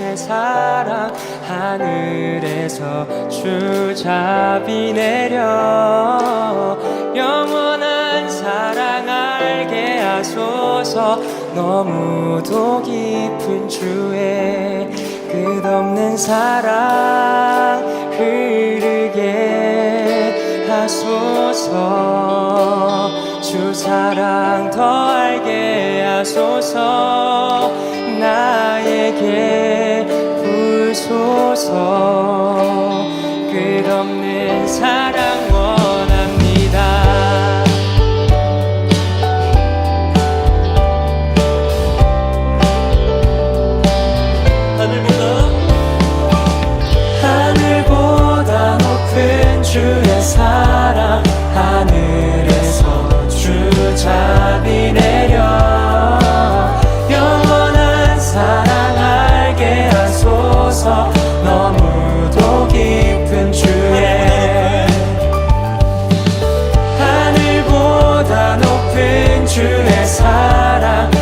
주의 사랑 하늘에서 주잡이 내려 영원한 사랑 알게 하소서. 너무도 깊은 주의 끝없는 사랑 흐르게 하소서. 주 사랑 더 알게 하소서. 나에게 불소서. 끝없는 사랑 주의 사랑.